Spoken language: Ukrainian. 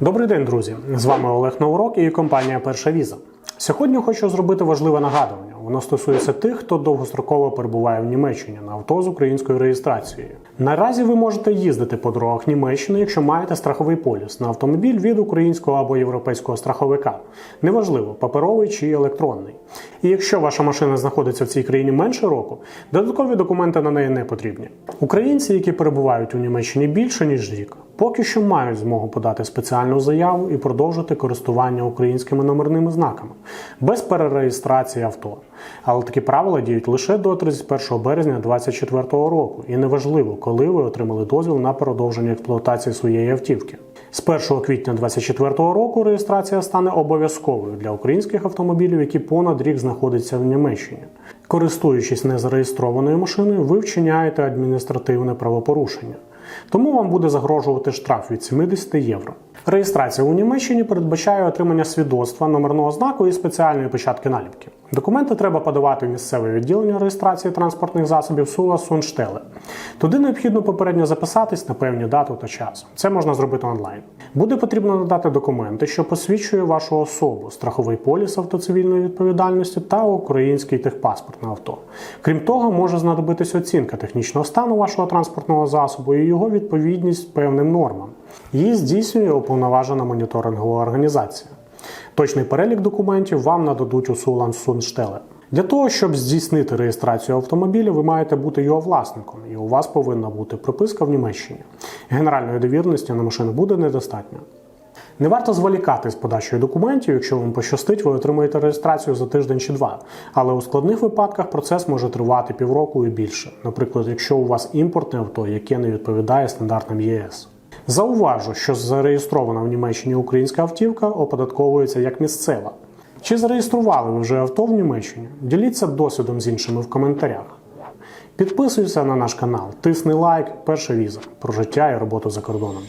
Добрий день, друзі! З вами Олег Наурок і компанія Перша Віза. Сьогодні хочу зробити важливе нагадування. Воно стосується тих, хто довгостроково перебуває в Німеччині на авто з українською реєстрацією. Наразі ви можете їздити по дорогах Німеччини, якщо маєте страховий поліс на автомобіль від українського або європейського страховика. Неважливо, паперовий чи електронний. І якщо ваша машина знаходиться в цій країні менше року, додаткові документи на неї не потрібні. Українці, які перебувають у Німеччині більше ніж рік, поки що мають змогу подати спеціальну заяву і продовжити користування українськими номерними знаками без перереєстрації авто. Але такі правила діють лише до 31 березня 2024 року, і неважливо, коли ви отримали дозвіл на продовження експлуатації своєї автівки. З 1 квітня 2024 року реєстрація стане обов'язковою для українських автомобілів, які понад рік знаходяться в Німеччині. Користуючись незареєстрованою машиною, ви вчиняєте адміністративне правопорушення. Тому вам буде загрожувати штраф від 70 євро. Реєстрація у Німеччині передбачає отримання свідоцтва номерного знаку і спеціальної печатки наліпки. Документи треба подавати в місцеве відділення реєстрації транспортних засобів Сула Сунштеле. Туди необхідно попередньо записатись на певні дату та час. Це можна зробити онлайн. Буде потрібно надати документи, що посвідчує вашу особу, страховий поліс автоцивільної відповідальності та український техпаспорт на авто. Крім того, може знадобитись оцінка технічного стану вашого транспортного засобу і його відповідність певним нормам. Її здійснює уповноважена моніторингова організація. Точний перелік документів вам нададуть у Сулан Сунштеле. Для того, щоб здійснити реєстрацію автомобіля, ви маєте бути його власником, і у вас повинна бути приписка в Німеччині. Генеральної довірності на машину буде недостатньо. Не варто зволікати з подачею документів, якщо вам пощастить, ви отримаєте реєстрацію за тиждень чи два. Але у складних випадках процес може тривати півроку і більше. Наприклад, якщо у вас імпортне авто, яке не відповідає стандартам ЄС. Зауважу, що зареєстрована в Німеччині українська автівка оподатковується як місцева. Чи зареєстрували ви вже авто в Німеччині? Діліться досвідом з іншими в коментарях. Підписуйся на наш канал, тисни лайк, перша віза про життя і роботу за кордоном.